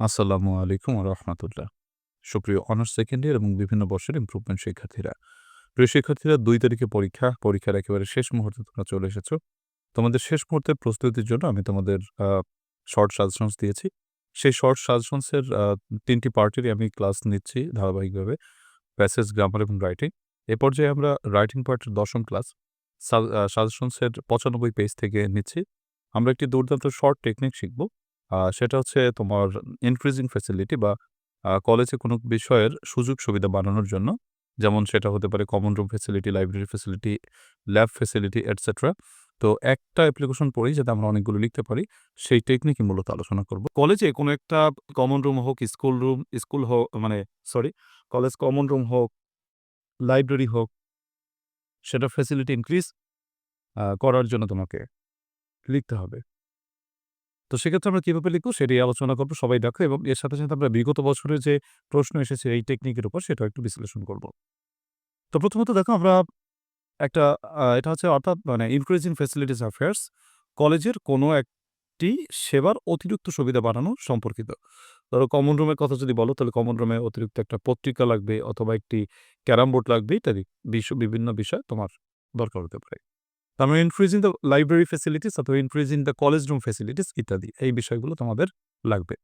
আসসালামু আলাইকুম রহমতুল্লাহ। সুপ্রিয় অনার্স সেকেন্ড ইয়ার এবং বিভিন্ন বর্ষের ইম্প্রুভমেন্ট শিক্ষার্থীরা, প্রিয় শিক্ষার্থীরা, দুই তারিখে পরীক্ষা, পরীক্ষার একেবারে শেষ মুহূর্তে তোমরা চলে এসেছ। তোমাদের শেষ মুহূর্তের প্রস্তুতির জন্য আমি তোমাদের শর্ট সাজেশনস দিয়েছি। সেই শর্ট সাজেশনসের তিনটি পার্টেরই আমি ক্লাস নিচ্ছি ধারাবাহিকভাবে প্যাসেজ গ্রামার এবং রাইটিং এ পর্যায়ে আমরা রাইটিং পার্টের দশম ক্লাস সাজেশনসের পঁচানব্বই পেজ থেকে নিচ্ছি। আমরা একটি দুর্দান্ত শর্ট টেকনিক শিখব। সেটা হচ্ছে তোমার ইনক্রিজিং ফ্যাসিলিটি বা কলেজে কোনো বিষয়ের সুযোগ সুবিধা বানানোর জন্য। যেমন সেটা হতে পারে common room facility library facility lab facility etcetera তো একটা অ্যাপ্লিকেশন পড়েই যাতে আমরা অনেকগুলো লিখতে পারি, সেই টেকনিকই মূলত আলোচনা করব। কলেজে কোনো একটা কমন রুম হোক স্কুল রুম স্কুল হোক মানে সরি কলেজ কমন রুম হোক লাইব্রেরি হোক, সেটা ফ্যাসিলিটি ইনক্রিজ করার জন্য তোমাকে লিখতে হবে। তো সেক্ষেত্রে আমরা কীভাবে লিখব সেটাই আলোচনা করব, সবাই দেখো এবং এর সাথে সাথে আমরা বিগত বছরের যে প্রশ্ন এসেছে এই টেকনিকের উপর সেটাও একটু বিশ্লেষণ করব। তো প্রথমত দেখো আমরা একটা এটা হচ্ছে অর্থাৎ মানে ইনক্রিজিং ফ্যাসিলিটিস অ্যাফেয়ার্স কলেজের কোনো একটি সেবার অতিরিক্ত সুবিধা বাড়ানো সম্পর্কিত। ধরো কমন রুমের কথা যদি বলো তাহলে কমন রুমে অতিরিক্ত একটা পত্রিকা লাগবে অথবা একটি ক্যারাম বোর্ড লাগবে ইত্যাদি বিশ্ব বিভিন্ন বিষয় তোমার দরকার হতে পারে। তার ইনক্রিজিং দ্য লাইব্রেরি ফ্যাসিলিটিস অথবা increasing the college room facilities ইত্যাদি। এই বিষয়গুলো তোমাদের লাগবে।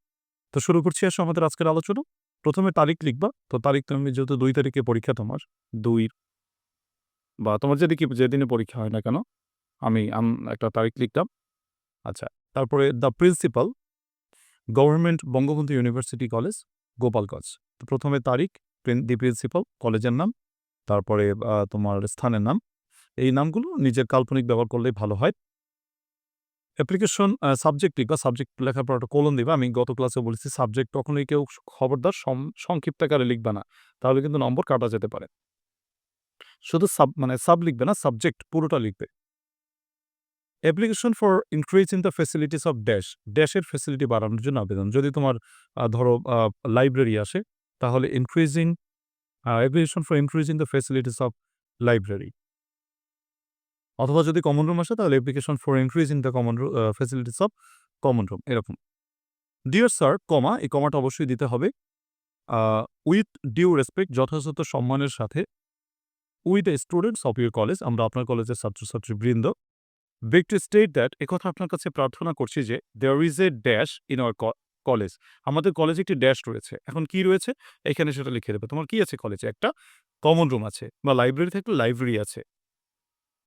তো শুরু করছি আসো আমাদের আজকের আলোচনা। প্রথমে তারিখ লিখবা। তো তারিখ তুমি যেহেতু দুই তারিখে পরীক্ষা তোমার, দুই বা তোমার যেদিকে, যেদিনে পরীক্ষা হয় না কেন, আমি একটা তারিখ লিখতাম। আচ্ছা তারপরে the principal government Bangabandhu university college Gopalganj তো প্রথমে তারিখ দি প্রিন্সিপাল কলেজের নাম, তারপরে তোমার স্থানের নাম এই নামগুলো নিজের কাল্পনিক ব্যবহার করলেই ভালো হয়। অ্যাপ্লিকেশন সাবজেক্ট লিখবা সাবজেক্ট লেখার পর একটা কোলন দিবা। আমি গত ক্লাসে বলেছি সাবজেক্ট কখনোই কেউ খবরদার সংক্ষিপ্ত আকারে লিখবা না। তাহলে কিন্তু নম্বর কাটা যেতে পারে। শুধু সাব মানে সাব লিখবে না সাবজেক্ট পুরোটা লিখবে। Application for increasing the facilities of dash ড্যাশের ফেসিলিটি বাড়ানোর জন্য আবেদন। যদি তোমার ধরো লাইব্রেরি আসে, তাহলে increasing application for increasing the facilities of library অথবা যদি কমন রুম আসে, তাহলে application for increase in the common room facilities of common room এরকম। ডিয়ার স্যার কমা এই কমাটা অবশ্যই দিতে হবে। উইথ ডিউ রেসপেক্ট যথাযথ সম্মানের সাথে with the students of your college আমরা আপনার কলেজের ছাত্রছাত্রী বৃন্দ বেগ টু স্টেট দ্যাট একথা আপনার কাছে প্রার্থনা করছি যে there is a dash in our college আমাদের কলেজে একটি ড্যাশ রয়েছে। এখন কি রয়েছে? এখানে সেটা লিখে দেবে। তোমার কি আছে কলেজে একটা কমন রুম আছে বা লাইব্রেরি থাকলে লাইব্রেরি আছে।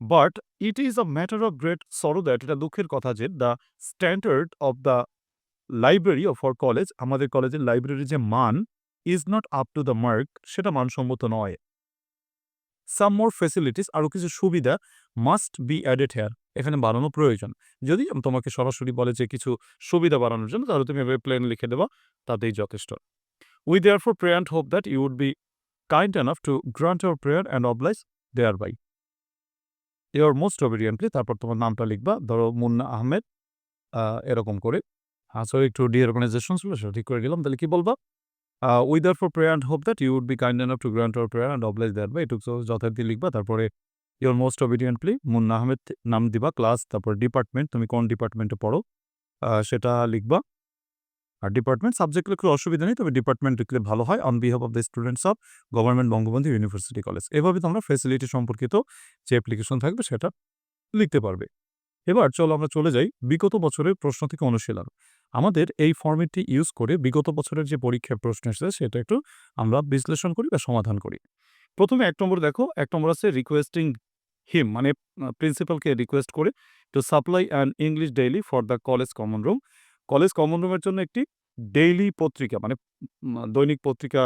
But it is a matter of great sorrow that এটা দুঃখের কথা যে the standard of the library of our college আমাদের কলেজের লাইব্রেরির যে মান is not up to the mark সেটা মানসম্মত নয়। সাম মোর ফেসিলিটিস আরও কিছু সুবিধা মাস্ট বি অ্যাডেড হেয়ার এখানে বাড়ানো প্রয়োজন। যদি তোমাকে সরাসরি বলে যে কিছু সুবিধা বাড়ানোর জন্য, তাহলে তুমি এভাবে প্লেন লিখে দেবা, তাতেই যথেষ্ট। We therefore pray and hope that you would be kind enough to grant our prayer and oblige thereby your most obediently তারপর তোমার নামটা লিখবা। ধরো মুন্না আহমেদ আহ, এরকম করে। আসলে একটু ডি অর্গানাইজেশন ছিল সেটা ঠিক করে গেলাম। তাহলে কি বলবা? We therefore prayer and hope that you would be kind enough to grant our prayer and oblige thereby এটুকু যথার্থী লিখবা। তারপরে your most obediently Munna Ahmed নাম দিবা ক্লাস তারপর ডিপার্টমেন্ট তুমি কোন ডিপার্টমেন্টে পড়ো সেটা লিখবা। আর ডিপার্টমেন্ট সাবজেক্ট লিখলে অসুবিধা নেই, তবে ডিপার্টমেন্ট লিখলে ভালো হয়। On behalf of the students of government Bangabandhu university college এভাবে তোমরা ফেসিলিটি সম্পর্কিত যে অ্যাপ্লিকেশন থাকবে সেটা লিখতে পারবে। এবার চলো আমরা চলে যাই বিগত বছরের প্রশ্ন থেকে অনুশীলন। আমাদের এই ফর্মেটটি ইউজ করে বিগত বছরের যে পরীক্ষার প্রশ্ন এসেছে, সেটা একটু আমরা বিশ্লেষণ করি বা সমাধান করি। প্রথমে এক নম্বর দেখো, এক নম্বর আছে রিকোয়েস্টিং হিম মানে প্রিন্সিপালকে রিকোয়েস্ট করে to supply an English daily for the college common room college common রুমের জন্য একটি ডেইলি পত্রিকা মানে দৈনিক পত্রিকা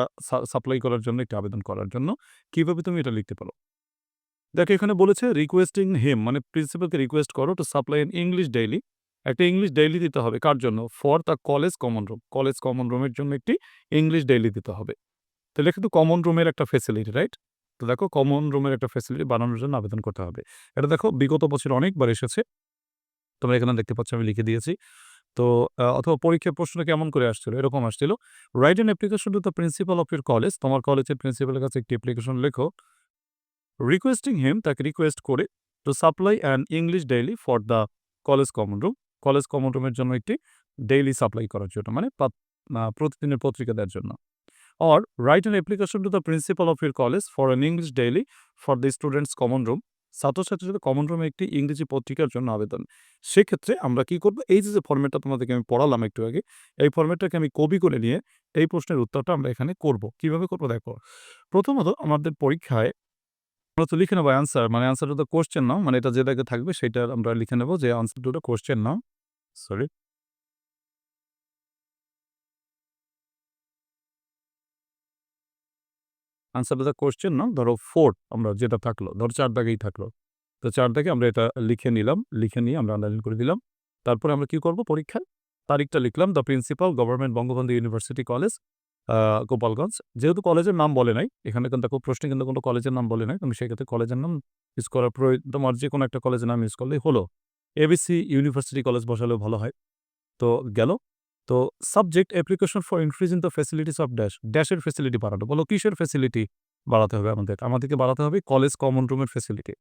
সাপ্লাই করার জন্য একটি আবেদন করার জন্য। কীভাবে তুমি এটা লিখতে পারো? দেখো, এখানে বলেছে রিকোয়েস্টিং হিম মানে প্রিন্সিপালকে রিকোয়েস্ট করো to supply an English daily একটা ইংলিশ ডেইলি দিতে হবে। কার জন্য? For the college common room college common রুমের জন্য একটি ইংলিশ ডেইলি দিতে হবে। তাহলে কিন্তু কমন রুমের একটা ফেসিলিটি রাইট তো দেখো কমন রুমের একটা ফেসিলিটি বানানোর জন্য আবেদন করতে হবে। এটা দেখো, বিগত বছর অনেকবার এসেছে। তোমরা এখানে দেখতে পাচ্ছ, আমি লিখে দিয়েছি। তো অথবা পরীক্ষার প্রশ্ন কেমন করে আসছিল? এরকম আসছিল। Write an application to the principal of your college তোমার কলেজের প্রিন্সিপালের কাছে একটি অ্যাপ্লিকেশন লেখো। রিকোয়েস্টিং হিম তাকে রিকোয়েস্ট করে to supply an English daily for the college common room college common রুমের জন্য একটি ডেইলি সাপ্লাই করার জন্য মানে প্রতিদিনের পত্রিকা দেওয়ার জন্য। Or write an application to the principal of your college for an English daily for the students common room ছাত্রছাত্রীদের কমন রুমে একটি ইংরেজি পত্রিকার জন্য আবেদন। সেক্ষেত্রে আমরা কি করব? এই যে, ফরম্যাটটা তোমাদেরকে আমি পড়ালাম একটু আগে, এই ফর্মেটটাকে আমি কপি করে নিয়ে এই প্রশ্নের উত্তরটা আমরা এখানে করব। কীভাবে করব দেখো। প্রথমত আমাদের পরীক্ষায় আমরা তো লিখে নেব অ্যান্সার মানে অ্যান্সার টু কোশ্চেন নাও মানে এটা যে দাগে থাকবে সেটা আমরা লিখে নেব যে answer to the question now. Sorry. Answer the question now ধরো 4 আমরা যেটা থাকল, ধরো ৪ দাগেই থাকল। তো ৪ দাগে আমরা এটা লিখে নিলাম। লিখে নিয়ে আমরা আন্ডারলাইন করে দিলাম। তারপরে আমরা কি করব পরীক্ষায়? তারিখটা লিখলাম the principal government Bangabandhu university college Gopalganj. যেহেতু কলেজের নাম বলে নাই, এখানে কিন্তু দেখো প্রশ্নে কিন্তু কোনো কলেজের নাম বলে নাই। তুমি সেক্ষেত্রে কলেজের নাম ইউজ করার প্রয় তোমার যেকোনো একটা কলেজের নাম ইউজ করলেই হলো। এবিসি ইউনিভার্সিটি কলেজ বসালেও ভালো হয়। তো গেল। তো subject application for increasing the facilities of dash. ড্যাশের ফ্যাসিলিটি বাড়ানো। বলো, কিসের ফ্যাসিলিটি বাড়াতে হবে আমাদের? আমাদেরকে বাড়াতে হবে কলেজ কমন রুমের ফ্যাসিলিটি।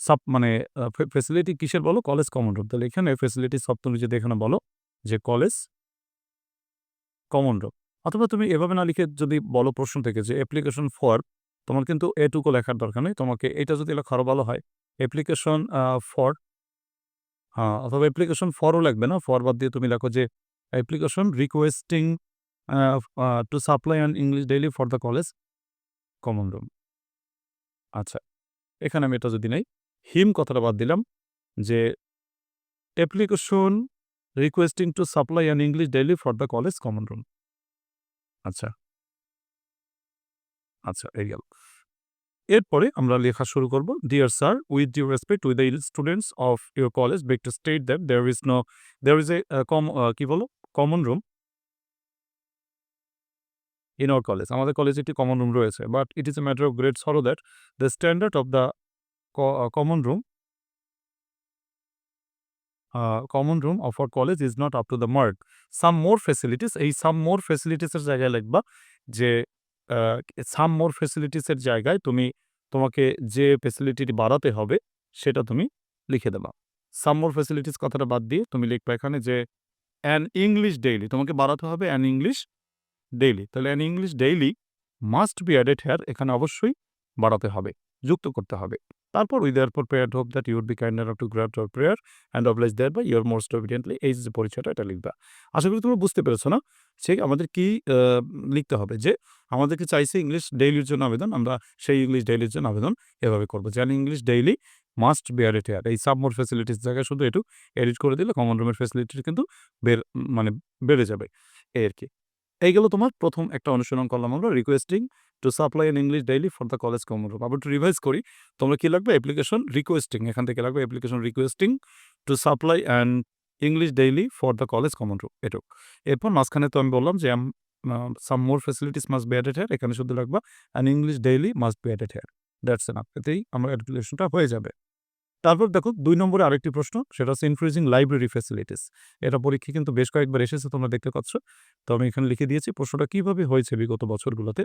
সাব মানে আ ফে ফ্যাসিলিটি কিসের বলো? College common room. তাহলে এখানে ফ্যাসিলিটি সব তুমি যদি এখানে বলো যে কলেজ কমন রুম। অথবা তুমি এভাবে না লিখে যদি বলো প্রশ্ন থেকে যে অ্যাপ্লিকেশন ফর তোমার কিন্তু এটুকু লেখার দরকার নেই। তোমাকে এটা যদি লেখো আরও ভালো হয়। অ্যাপ্লিকেশন ফর অথবা অ্যাপ্লিকেশন ফরও লাগবে না। ফর বাদ দিয়ে তুমি লেখো যে application requesting to supply an English daily for the college common room. আচ্ছা। এখানে আমি এটা যদি নেই, হিম কথাটা বাদ দিলাম যে application requesting to supply an English daily for the college common room. আচ্ছা। আচ্ছা, এই গেল। এরপরে আমরা লেখা শুরু করব। Dear sir, with due respect with the students of your college beg to state that there is no there is a কম কি বলো? Common room in our college আমাদের কলেজে একটি কমন রুম রয়েছে but it is a matter of great sorrow that the standard of the common room common room of our college is not up to the mark some more facilities এই some মোর ফেসিলিটিসের জায়গায় লিখবা যে some মোর ফেসিলিটিসের জায়গায় তুমি, তোমাকে যে ফেসিলিটিটি বাড়াতে হবে সেটা তুমি লিখে দেবা। সাম মোর ফেসিলিটিস কথাটা বাদ দিয়ে তুমি লিখবা এখানে যে অ্যান ইংলিশ ডেইলি তোমাকে বাড়াতে হবে অ্যান ইংলিশ ডেইলি তাহলে an English daily must be added here এখানে অবশ্যই বাড়াতে হবে, যুক্ত করতে হবে। তারপর whither for prayer hope that your be kinder of to grant your prayer and oblige there বা ইউর মোস্ট অভিডিয়েন্টলি এই যে পরিচয়টা এটা লিখবা। আশা করি তুমি বুঝতে পেরেছ না? সেই আমাদের কি লিখতে হবে যে আমাদেরকে চাইছে ইংলিশ ডেইলির জন্য আবেদন, আমরা সেই ইংলিশ ডেইলির জন্য আবেদন এভাবে করব। যেন English daily daily must be added এই more facilities জায়গায় শুধু একটু এডিট করে দিলে কমন রুমের ফ্যাসিলিটি কিন্তু বের মানে বেড়ে যাবে। এই আরকি। এই গেল তোমার প্রথম একটা অনুশীলন করলাম আমরা requesting to supply an English daily for the college common room. আবার একটু রিভাইজ করি। তোমরা কি লাগবে? অ্যাপ্লিকেশন রিকোয়েস্টিং এখান থেকে লাগবে application requesting to supply and English daily for the college common room এটুক। এরপর মাঝখানে তো আমি বললাম যে some more facilities must be added here এখানে শুধু লাগবা an English daily must be added here. That's enough এতেই আমার অ্যাপ্লিকেশনটা হয়ে যাবে। তারপর দেখো দুই নম্বরে আরেকটি প্রশ্ন, সেটা হচ্ছে ইনক্রিজিং লাইব্রেরি ফ্যাসিলিটিস। এটা পরীক্ষা কিন্তু বেশ কয়েকবার এসেছে, তোমরা দেখতে পাচ্ছ। তো আমি এখানে লিখে দিয়েছি, প্রশ্নটা কীভাবে হয়েছে বিগত বছরগুলোতে।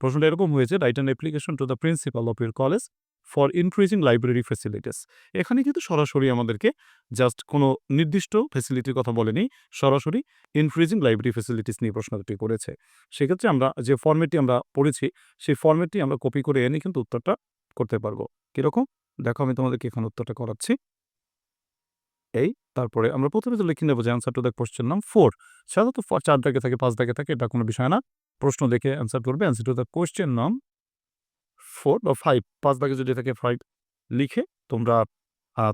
প্রশ্নটা এরকম হয়েছে write an application to the principal of your college for increasing library facilities. এখানে কিন্তু সরাসরি আমাদেরকে জাস্ট কোনো নির্দিষ্ট ফ্যাসিলিটির কথা বলেনি। সরাসরি ইনক্রিজিং লাইব্রেরি ফ্যাসিলিটিস নিয়ে প্রশ্নটি করেছে। সেক্ষেত্রে আমরা যে ফরম্যাটটি আমরা পড়েছি, সেই ফরম্যাটটি আমরা কপি করে এনে কিন্তু উত্তরটা করতে পারব কীরকম? দেখো আমি তোমাদেরকে এখানে উত্তরটা করাচ্ছি। এই, তারপরে আমরা প্রথমে তো লিখে নেব যে অ্যান্সার টু দ্য কোয়েশ্চেন নাম ফোর সাধারণত ৪ দাগে থাকে ৫ দাগে থাকে, এটা কোনো বিষয় না। প্রশ্ন দেখে আনসার করবে। অ্যান্সার টু দ্য কোশ্চেন নাম ফোর বা 5 ৫ দাগে যদি থাকে ফাইভ লিখে তোমরা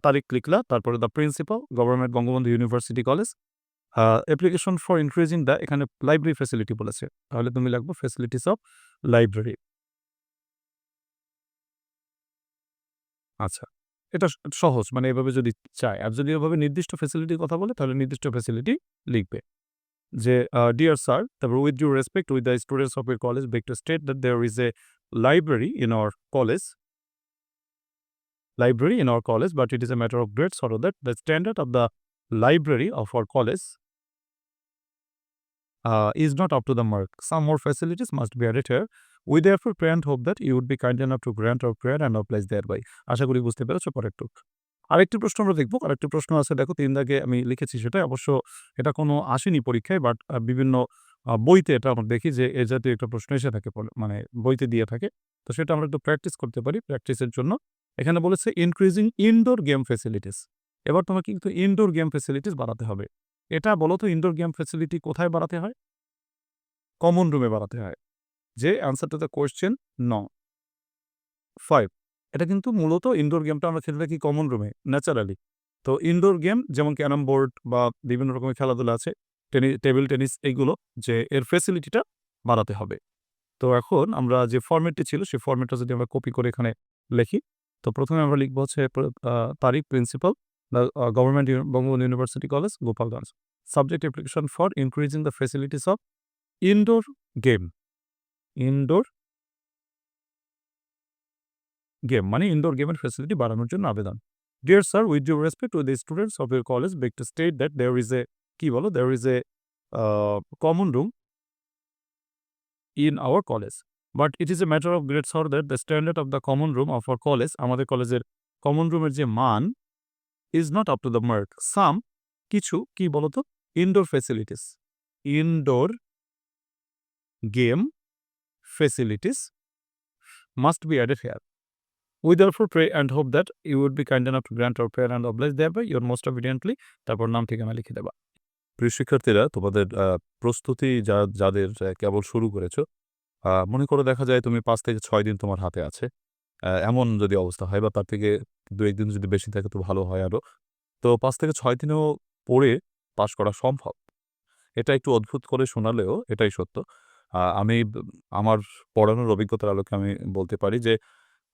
তারিখ লিখলা। তারপরে the principal government Bangabandhu university college application for increasing the এখানে লাইব্রেরি ফেসিলিটি বলেছে। তাহলে তুমি লিখবা ফেসিলিটিস অফ লাইব্রেরি। আচ্ছা। এটা সহজ মানে এভাবে যদি চায়। আর যদি এভাবে নির্দিষ্ট ফ্যাসিলিটির কথা বলে তাহলে নির্দিষ্ট ফ্যাসিলিটি লিখবে। যে ডিয়ার স্যার তারপর with due respect with the students of your college beg to state that there is a library in our college library in our college, but it is a matter of great sorrow that the standard of the library of our college uh, is not up to the mark. Some more facilities must be added here. We therefore pray and hope that you would be kind enough to grant our prayer and oblige thereby. আশা করি বুঝতে পেরেছ পরেরটুক। আরেকটি প্রশ্ন আমরা দেখব আরেকটি প্রশ্ন আছে, দেখো, তিন দাগে আমি লিখেছি সেটা। অবশ্য এটা কোনো আসেনি পরীক্ষায় বাট বিভিন্ন বইতে এটা আমরা দেখি যে এ জাতীয় একটা প্রশ্ন এসে থাকে মানে বইতে দিয়ে থাকে। তো সেটা আমরা একটু প্র্যাকটিস করতে পারি। প্র্যাকটিসের জন্য এখানে বলেছে ইনক্রিজিং ইনডোর গেম ফেসিলিটিস এবার তোমাকে কিন্তু ইনডোর গেম ফেসিলিটিস বাড়াতে হবে। এটা বলো তো ইনডোর গেম ফেসিলিটি কোথায় বাড়াতে হয়? কমন রুমে বাড়াতে হয়। যে answer to the question no. Five এটা কিন্তু মূলত ইনডোর গেমটা আমরা খেলে থাকি কমন রুমে ন্যাচারালি। তো ইনডোর গেম যেমন ক্যারাম বোর্ড বা বিভিন্ন রকমের খেলাধুলা আছে, টেবল টেনিস এইগুলো যে এর ফেসিলিটিটা বাড়াতে হবে। তো এখন আমরা যে ফরম্যাটটি ছিল সেই ফরম্যাটটা যদি আমরা কপি করে এখানে লেখি, তো প্রথমে আমরা লিখব হচ্ছে আ principal government Bangabandhu university college Gopalganj. Subject application for increasing the facilities of indoor game. Indoor game মানে ইনডোর গেমের ফ্যাসিলিটি বাড়ানোর জন্য আবেদন। Dear sir with due respect to the students of your college beg to state that there is a কি বলো? There is a common room in our college. But it is a matter of great sorrow that the standard of the common room of our college, আমাদের কলেজের common রুমের যে মান is not up to the mark. Some, কিছু, কি বলতো? Indoor facilities. Indoor game facilities must be added here. We therefore pray and hope that you would be kind enough to grant our prayer and oblige thereby your most obediently তারপর নাম ঠিকানা লিখে দেবা। প্রিয় শিক্ষার্থীরা তোমাদের প্রস্তুতি যা যাদের কেবল শুরু করেছ, মনে করো দেখা যায় তুমি ৫ থেকে ৬ দিন তোমার হাতে আছে। এমন যদি অবস্থা হয় বা তার থেকে ২-১ দিন যদি বেশি থাকে তো ভালো হয় আরও। তো ৫ থেকে ৬ দিনেও পড়ে পাস করা সম্ভব। এটা একটু অদ্ভুত করে শোনালেও এটাই সত্য। আমি আমার পড়ানোর অভিজ্ঞতার আলোকে আমি বলতে পারি যে,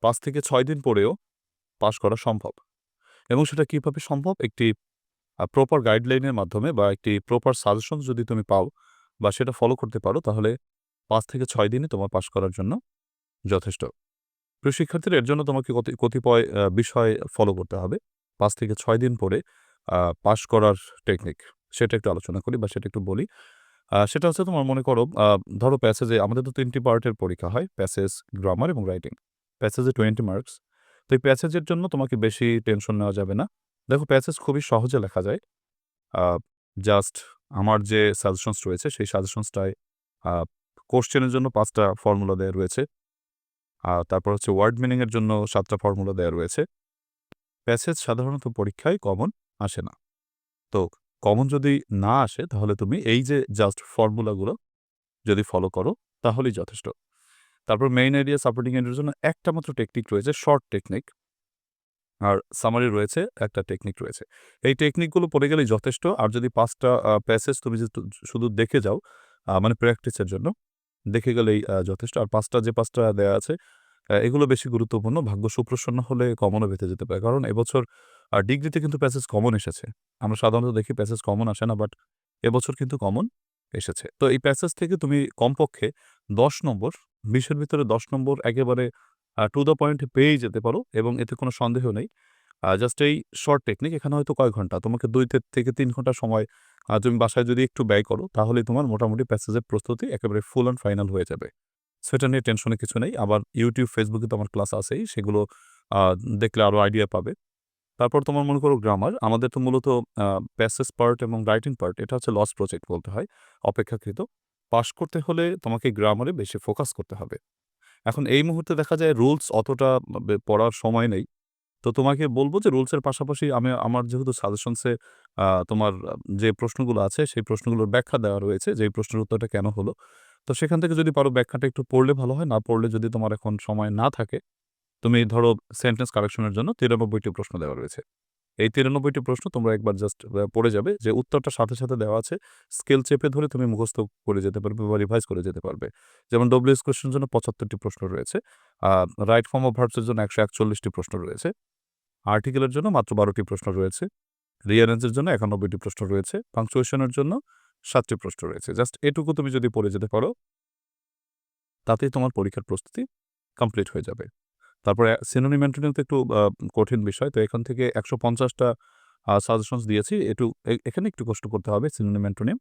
পাঁচ থেকে ছয় দিন পরেও পাস করা সম্ভব। এবং সেটা কীভাবে সম্ভব? একটি প্রপার গাইডলাইনের মাধ্যমে বা একটি প্রপার সাজেশন যদি তুমি পাও বা সেটা ফলো করতে পারো, তাহলে পাঁচ থেকে ছয় দিনে তোমার পাস করার জন্য যথেষ্ট। প্রিয় শিক্ষার্থীরা, এর জন্য তোমাকে কতি, কতিপয় বিষয় ফলো করতে হবে। পাঁচ থেকে ছয় দিন পরে পাস করার টেকনিক সেটা একটু আলোচনা করি বা সেটা একটু বলি। সেটা হচ্ছে তোমার মনে করো ধরো প্যাসেজে আমাদের তো তিনটি পার্টের পরীক্ষা হয়। প্যাসেজ, গ্রামার এবং রাইটিং। প্যাসেজে 20 মার্কস। তো এই প্যাসেজের জন্য তোমাকে বেশি টেনশন নেওয়া যাবে না। দেখো প্যাসেজ খুবই সহজে লেখা যায়। জাস্ট আমার যে সাজেশনস রয়েছে সেই সাজেশনসটায় কোশ্চেনের জন্য পাঁচটা ফর্মুলা দেয়া রয়েছে। আর তারপর হচ্ছে ওয়ার্ড মিনিংয়ের জন্য সাতটা ফর্মুলা দেওয়া রয়েছে। প্যাসেজ সাধারণত পরীক্ষায় কমন আসে না। তো কমন যদি না আসে তাহলে তুমি এই যে জাস্ট ফর্মুলাগুলো যদি ফলো করো তাহলেই যথেষ্ট। তারপর মেইন আইডিয়া, সাপোর্টিং আইডিয়ার জন্য একটা মাত্র টেকনিক রয়েছে শর্ট টেকনিক। আর সামারি রয়েছে, একটা টেকনিক রয়েছে। এই টেকনিকগুলো পড়ে গেলেই যথেষ্ট। আর যদি পাঁচটা প্যাসেজ তুমি যে শুধু দেখে যাও মানে প্র্যাকটিসের জন্য, দেখে গেলেই যথেষ্ট। আর পাঁচটা যে ৫ টা দেয়া আছে এগুলো বেশি গুরুত্বপূর্ণ। ভাগ্য সুপ্রসন্ন হলে কমনও পেতে যেতে পারে। কারণ এবছর আ ডিগ্রিতে কিন্তু প্যাসেজ কমন এসেছে। আমরা সাধারণত দেখি প্যাসেজ কমন আসে না বাট এবছর কিন্তু কমন এসেছে। তো এই প্যাসেজ থেকে তুমি কমপক্ষে ১০ নম্বর, ২০ এর ভিতরে ১০ নম্বর একেবারে টু দ্য পয়েন্ট পেয়েই যেতে পারো এবং এতে কোনো সন্দেহ নেই। জাস্ট এই শর্ট টেকনিক এখানে হয়তো কয় ঘণ্টা? তোমাকে দুই থেকে তিন ঘণ্টা সময় তুমি বাসায় যদি একটু ব্যয় করো তাহলে তোমার মোটামুটি প্যাসেজের প্রস্তুতি একেবারে ফুল অ্যান্ড ফাইনাল হয়ে যাবে। সো এটা নিয়ে টেনশনে কিছু নেই। আবার ইউটিউব ফেসবুকে তো আমার ক্লাস আছেই। সেগুলো দেখলে আরও আইডিয়া পাবে। তারপর তোমার মনে করো গ্রামার। আমাদের তো মূলত আ প্যাসেজ পার্ট এবং রাইটিং পার্ট এটা হচ্ছে লস প্রজেক্ট বলতে হয় অপেক্ষাকৃত। পাস করতে হলে তোমাকে গ্রামারে বেশি ফোকাস করতে হবে। এখন এই মুহূর্তে দেখা যায় রুলস অতটা পড়ার সময় নেই। তো তোমাকে বলব যে রুলসের পাশাপাশি আমি আমার যেহেতু সাজেশনসে তোমার যে প্রশ্নগুলো আছে সেই প্রশ্নগুলোর ব্যাখ্যা দেওয়া রয়েছে যে প্রশ্নের উত্তরটা কেন হলো। তো সেখান থেকে যদি পারো ব্যাখ্যাটা একটু পড়লে ভালো হয়। না পড়লে যদি তোমার এখন সময় না থাকে, তুমি ধরো সেন্টেন্স কারেকশনের জন্য ৯৩ টি প্রশ্ন দেওয়া রয়েছে। এই ৯৩ টি প্রশ্ন তোমরা একবার জাস্ট পড়ে যাবে যে উত্তরটা সাথে, সাথে দেওয়া আছে। স্কেল চেপে ধরে তুমি মুখস্থ করে যেতে পারবে বা রিভাইজ করে যেতে পারবে। যেমন ডব্লিউএস কোয়েশ্চেন এর জন্য ৭৫ টি প্রশ্ন রয়েছে। রাইট ফর্ম অফ ভার্বস এর জন্য একশো একচল্লিশটি প্রশ্ন রয়েছে। আর্টিকেলের জন্য মাত্র বারোটি প্রশ্ন রয়েছে। রিয়ারেঞ্জ এর জন্য একানব্বইটি প্রশ্ন রয়েছে। পাংচুয়েশনের জন্য সাতটি প্রশ্ন রয়েছে। জাস্ট এটুকু তুমি যদি পড়ে যেতে পারো তাতেই তোমার পরীক্ষার প্রস্তুতি কমপ্লিট হয়ে যাবে। তারপরে সিনোনিম অ্যান্টোনিম তো একটু কঠিন বিষয়। তো এখান থেকে একশো পঞ্চাশটা সাজেশনস দিয়েছি। একটু এখানে একটু কষ্ট করতে হবে সিনোনিম অ্যান্টোনিম।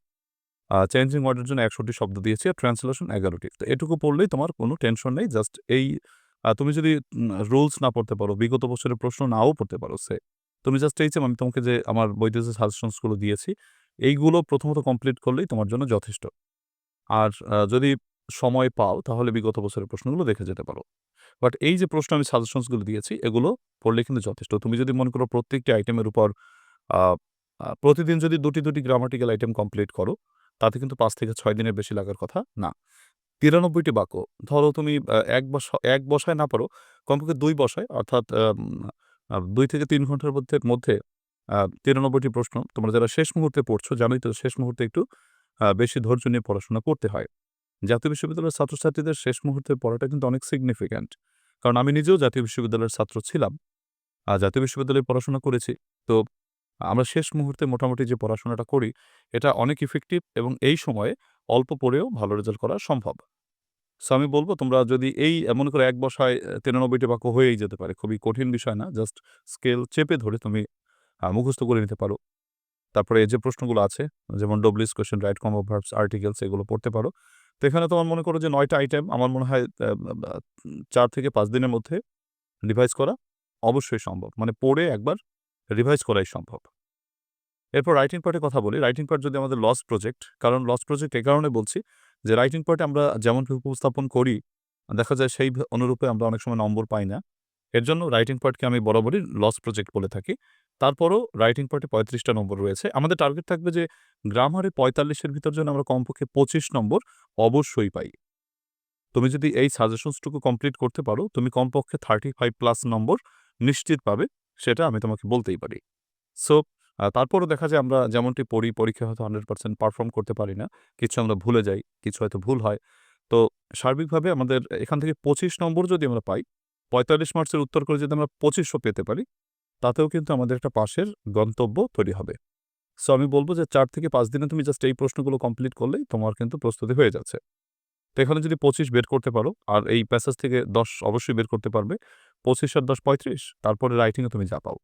আ চেঞ্জিং ওয়ার্ড এর জন্য একশোটি শব্দ দিয়েছি আর ট্রান্সলেশন এগারোটি তো এটুকু পড়লেই তোমার কোনো টেনশন নেই। জাস্ট এই তুমি যদি রুলস না পড়তে পারো, বিগত বছরের প্রশ্ন নাও পড়তে পারো সে তুমি জাস্ট এই আমি তোমাকে যে আমার বইতে যে সাজেশনসগুলো দিয়েছি, এইগুলো প্রথমত কমপ্লিট করলেই তোমার জন্য যথেষ্ট। আর যদি সময় পাও তাহলে বিগত বছরের প্রশ্নগুলো দেখে যেতে পারো। বাট এই যে প্রশ্ন আমি সাজেশনসগুলো দিয়েছি এগুলো পড়লে কিন্তু যথেষ্ট। তুমি যদি মনে করো প্রত্যেকটি আইটেমের উপর প্রতিদিন যদি ২ টি ২ গ্রামাটিক্যাল আইটেম কমপ্লিট করো, তাতে কিন্তু পাঁচ থেকে ছয় দিনের বেশি লাগার কথা না। ৯৩ টি বাক্য। ধরো তুমি ১ বস ১ বসায় না পারো, কমপক্ষে দুই বসায় অর্থাৎ দুই থেকে তিন ঘণ্টার মধ্যে মধ্যে আ ৯৩ টি প্রশ্ন তোমরা যারা শেষ মুহূর্তে পড়ছো জানোই তো শেষ মুহূর্তে একটু বেশি ধৈর্য নিয়ে পড়াশোনা করতে হয়। জাতীয় বিশ্ববিদ্যালয়ের ছাত্রছাত্রীদের শেষ মুহূর্তে পড়াটা কিন্তু অনেক সিগনিফিক্যান্ট। কারণ আমি নিজেও জাতীয় বিশ্ববিদ্যালয়ের ছাত্র ছিলাম। আর জাতীয় বিশ্ববিদ্যালয়ে পড়াশোনা করেছি। তো আমরা শেষ মুহূর্তে মোটামুটি যে পড়াশোনাটা করি, এটা অনেক ইফেক্টিভ এবং এই সময়ে অল্প পড়েও ভালো রেজাল্ট করা সম্ভব। সো আমি বলব তোমরা যদি এই এমন করে এক ১ বসায় এ ৯৩ টি বাক্য হয়েই যেতে পারে। খুবই কঠিন বিষয় না। জাস্ট স্কেল চেপে ধরে তুমি মুখস্থ করে নিতে পারো। তারপরে এই যে প্রশ্নগুলো আছে যেমন WS question, right combo verbs, articles এগুলো পড়তে পারো। তো এখানে তোমার মনে করো যে নয়টা আইটেম আমার মনে হয় চার থেকে পাঁচ দিনের মধ্যে রিভাইজ করা অবশ্যই সম্ভব। মানে পড়ে একবার রিভাইজ করাই সম্ভব। এরপর রাইটিং পার্টের কথা বলি। রাইটিং পার্ট যদি আমাদের লস প্রজেক্ট, কারণ লস প্রজেক্ট এ কারণে বলছি যে রাইটিং পার্টে আমরা যেমনটি উপস্থাপন করি, দেখা যায় সেই অনুরূপে আমরা অনেক সময় নম্বর পাই না। এর জন্য রাইটিং পার্টকে আমি বরাবরই লস প্রজেক্ট বলে থাকি। তারপরও রাইটিং পার্টে ৩৫ টা নম্বর রয়েছে। আমাদের টার্গেট থাকবে যে গ্রামারে ৪৫ এর ভিতর যেন আমরা কমপক্ষে ২৫ নম্বর অবশ্যই পাই। তুমি যদি এই সাজেশনসটুকু কমপ্লিট করতে পারো, তুমি কমপক্ষে 35 প্লাস নম্বর নিশ্চিত পাবে। সেটা আমি তোমাকে বলতেই পারি। সো তারপরও দেখা যায় আমরা যেমনটি পড়ি, পরীক্ষায় হয়তো 100% পারফর্ম করতে পারি না। কিছু আমরা ভুলে যাই, কিছু হয়তো ভুল হয়। তো সার্বিকভাবে আমাদের এখান থেকে ২৫ নম্বর যদি আমরা পাই, ৪৫ মার্কসের উত্তর করে যদি আমরা ২৫০০ পেতে পারি, তাতেও কিন্তু আমাদের একটা পাশের গন্তব্য তৈরি হবে। সো আমি বলব যে চার থেকে পাঁচ দিনে তুমি জাস্ট এই প্রশ্নগুলো কমপ্লিট করলেই তোমার কিন্তু প্রস্তুতি হয়ে যাচ্ছে। তো এখানে যদি ২৫ বের করতে পারো, আর এই প্যাসেজ থেকে 10 অবশ্যই বের করতে পারবে। ২৫ আর ১০ ৩৫ তারপরে রাইটিংয়ে তুমি যা পাও।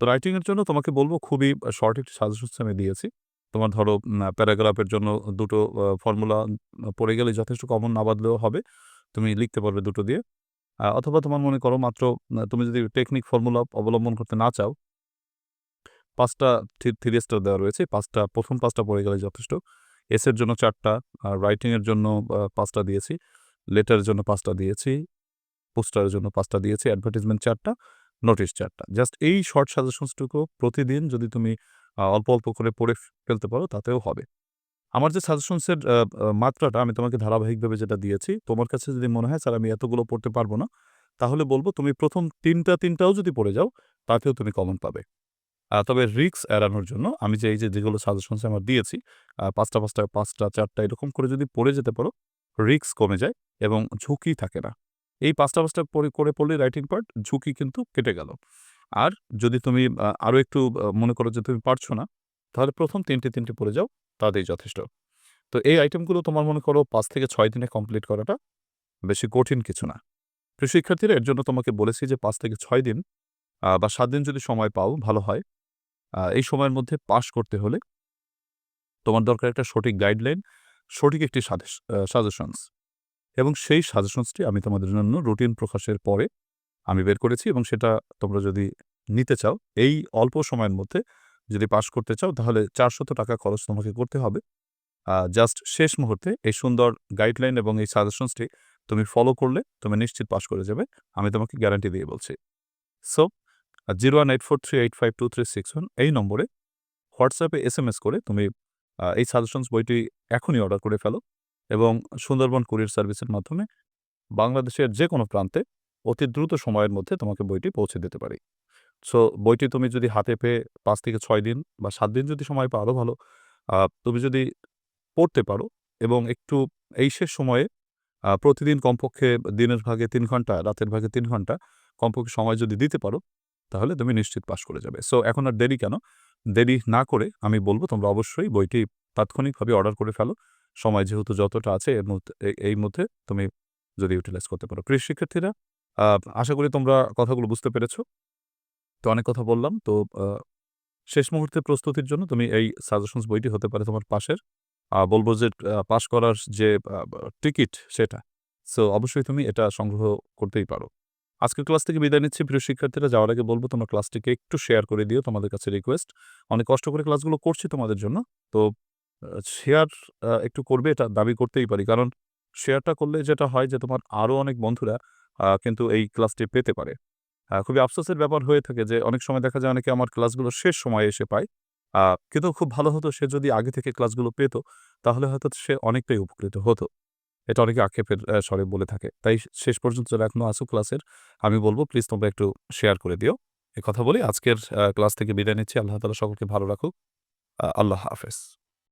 তো রাইটিংয়ের জন্য তোমাকে বলব খুবই শর্ট একটি সাজেশনস আমি দিয়েছি। তোমার ধরো প্যারাগ্রাফের জন্য দুটো ফর্মুলা পড়ে গেলে যথেষ্ট কমন না বাদলেও হবে। তুমি লিখতে পারবে দুটো দিয়ে। অথবা তোমার মনে করো মাত্র তুমি যদি টেকনিক ফর্মুলা অবলম্বন করতে না চাও পাঁচটা থ্রি স্টার দেওয়া রয়েছে। পাঁচটা প্রথম পাঁচটা পড়ে গেলে যথেষ্ট। এসের জন্য চারটা আর রাইটিংয়ের জন্য পাঁচটা দিয়েছি। লেটারের জন্য পাঁচটা দিয়েছি। পোস্টারের জন্য পাঁচটা দিয়েছি। অ্যাডভার্টাইজমেন্ট ৪ টা, নোটিশ ৪ টা। জাস্ট এই শর্ট সাজেশনস টুকু প্রতিদিন যদি তুমি অল্প, অল্প করে পড়ে ফেলতে পারো তাতেও হবে। আমার যে সাজেশনস এর আ আ মাত্রাটা আমি তোমাকে ধারাবাহিকভাবে যেটা দিয়েছি, তোমার কাছে যদি মনে হয় স্যার আমি এতগুলো পড়তে পারব না, তাহলে বলব তুমি প্রথম তিনটা তিনটাও যদি পড়ে যাও, তাতেও তুমি কমন পাবে। তবে রিস্ক এড়ানোর জন্য আমি যে এই যে যেগুলো সাজেশনস আমার দিয়েছি, আ ৫ টা ৫ টা ৫ টা ৪ টা এরকম করে যদি পড়ে যেতে পারো, রিস্ক কমে যায় এবং ঝুঁকি থাকে না। এই ৫ টা ৫ টা পড়ে করে পড়লেই রাইটিং পার্ট, ঝুঁকি কিন্তু কেটে গেল। আর যদি তুমি আরও একটু মনে করো যে তুমি পারছ না, তাহলে প্রথম তিনটে তিনটে পড়ে যাও, তাতেই যথেষ্ট। তো এই আইটেমগুলো তোমার মনে করো পাঁচ থেকে ৬ দিনে কমপ্লিট করাটা বেশি কঠিন কিছু না। প্রিয় শিক্ষার্থীরা এর জন্য তোমাকে বলেছি যে পাঁচ থেকে ৬ দিন বা সাত দিন যদি সময় পাও ভালো হয়। এই সময়ের মধ্যে পাস করতে হলে তোমার দরকার একটা সঠিক গাইডলাইন, সঠিক একটি সাজেশ সাজেশনস এবং সেই সাজেশনসটি আমি তোমাদের জন্য রুটিন প্রকাশের পরে আমি বের করেছি এবং সেটা তোমরা যদি নিতে চাও, এই অল্প সময়ের মধ্যে যদি পাশ করতে চাও, তাহলে ৳৪০০ খরচ তোমাকে করতে হবে। জাস্ট শেষ মুহূর্তে এই সুন্দর গাইডলাইন এবং এই সাজেশনসটি তুমি ফলো করলে তুমি নিশ্চিত পাশ করে যাবে। আমি তোমাকে গ্যারান্টি দিয়ে বলছি। So zero one eight four three eight five two three six one এই নম্বরে হোয়াটসঅ্যাপে এস এম এস করে তুমি এই সাজেশনস বইটি এখনই অর্ডার করে ফেলো এবং সুন্দরবন কুরিয়ার সার্ভিসের মাধ্যমে বাংলাদেশের যেকোনো প্রান্তে অতি দ্রুত সময়ের মধ্যে তোমাকে বইটি পৌঁছে দিতে পারি। সো বইটি তুমি যদি হাতে পেয়ে পাঁচ থেকে ছয় দিন বা সাত দিন যদি সময় পাও আরও ভালো। তুমি যদি পড়তে পারো এবং একটু এই শেষ সময়ে প্রতিদিন কমপক্ষে দিনের ভাগে তিন ঘণ্টা, রাতের ভাগে তিন ঘণ্টা কমপক্ষে সময় যদি দিতে পারো, তাহলে তুমি নিশ্চিত পাশ করে যাবে। সো এখন আর দেরি কেন? দেরি না করে আমি বলব তোমরা অবশ্যই বইটি তাৎক্ষণিকভাবে অর্ডার করে ফেলো। সময় যেহেতু যতটা আছে এর মধ্যে এই মধ্যে তুমি যদি ইউটিলাইজ করতে পারো। প্রিয় শিক্ষার্থীরা আশা করি তোমরা কথাগুলো বুঝতে পেরেছ। তো অনেক কথা বললাম। তো শেষ মুহূর্তে প্রস্তুতির জন্য তুমি এই সাজেশনস বইটি হতে পারে তোমার পাশের। বলব যে পাশ করার যে টিকিট সেটা। সো, অবশ্যই তুমি এটা সংগ্রহ করতেই পারো। আজকের ক্লাস থেকে বিদায় নিচ্ছি প্রিয় শিক্ষার্থীরা। যাওয়ার আগে বলব তোমরা ক্লাসটিকে একটু শেয়ার করে দিও তোমাদের কাছে রিকোয়েস্ট। অনেক কষ্ট করে ক্লাসগুলো করছি তোমাদের জন্য। তো শেয়ার একটু করবে এটা দাবি করতেই পারি। কারণ শেয়ারটা করলে যেটা হয় যে, তোমার আরও অনেক বন্ধুরা কিন্তু এই ক্লাসটি পেতে পারে। খুবই আফসোসের ব্যাপার হয়ে থাকে যে, অনেক সময় দেখা যায় অনেকে আমার ক্লাসগুলো শেষ সময়ে এসে পায়। কিন্তু খুব ভালো হতো সে যদি আগে থেকে ক্লাসগুলো পেত, তাহলে হয়তো সে অনেকটাই উপকৃত হতো। এটা অনেকে আক্ষেপের স্বরে বলে থাকে। তাই শেষ পর্যন্ত যারা এখনও আছো ক্লাসের, আমি বলব প্লিজ তোমরা একটু শেয়ার করে দিও। এ কথা বলে আজকের ক্লাস থেকে বিদায় নিচ্ছি। আল্লাহ তাআলা সকলকে ভালো রাখুক। আল্লাহ হাফেজ।